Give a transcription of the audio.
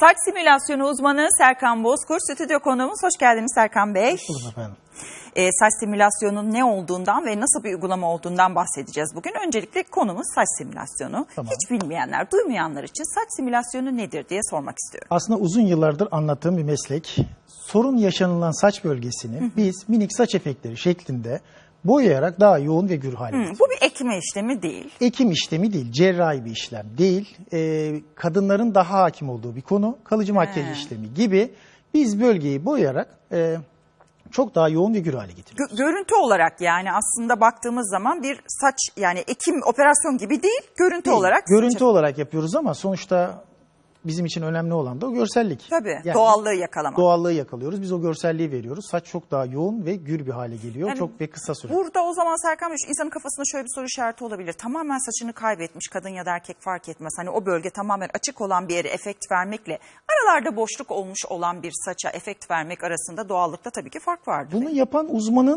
Saç simülasyonu uzmanı Serkan Bozkurt, stüdyo konuğumuz. Hoş geldiniz Serkan Bey. Buldum efendim. Ee, saç simülasyonunun ne olduğundan ve nasıl bir uygulama olduğundan bahsedeceğiz bugün. Öncelikle konumuz saç simülasyonu. Tamam. Hiç bilmeyenler, duymayanlar için saç simülasyonu nedir diye sormak istiyorum. Aslında uzun yıllardır anlattığım bir meslek. Sorun yaşanılan saç bölgesini biz minik saç efektleri şeklinde boyayarak daha yoğun ve gür hale Hı, bu bir ekme işlemi değil. Ekim işlemi değil, cerrahi bir işlem değil. Ee, kadınların daha hakim olduğu bir konu. Kalıcı makyaj He. işlemi gibi biz bölgeyi boyayarak e, çok daha yoğun ve gür hale getiriyoruz. Gö- görüntü olarak yani aslında baktığımız zaman bir saç yani ekim operasyon gibi değil, görüntü Değil, olarak. Görüntü saçı- olarak yapıyoruz ama sonuçta bizim için önemli olan da o görsellik. Tabii, Yani doğallığı yakalamak. Doğallığı yakalıyoruz. Biz o görselliği veriyoruz. Saç çok daha yoğun ve gür bir hale geliyor. Yani çok ve kısa sürede. Burada o zaman Serkan Bey insanın kafasında şöyle bir soru işareti olabilir. Tamamen saçını kaybetmiş kadın ya da erkek fark etmez. Hani o bölge tamamen açık olan bir yere efekt vermekle aralarda boşluk olmuş olan bir saça efekt vermek arasında doğallıkta tabii ki fark vardır. Bunu yapan uzmanın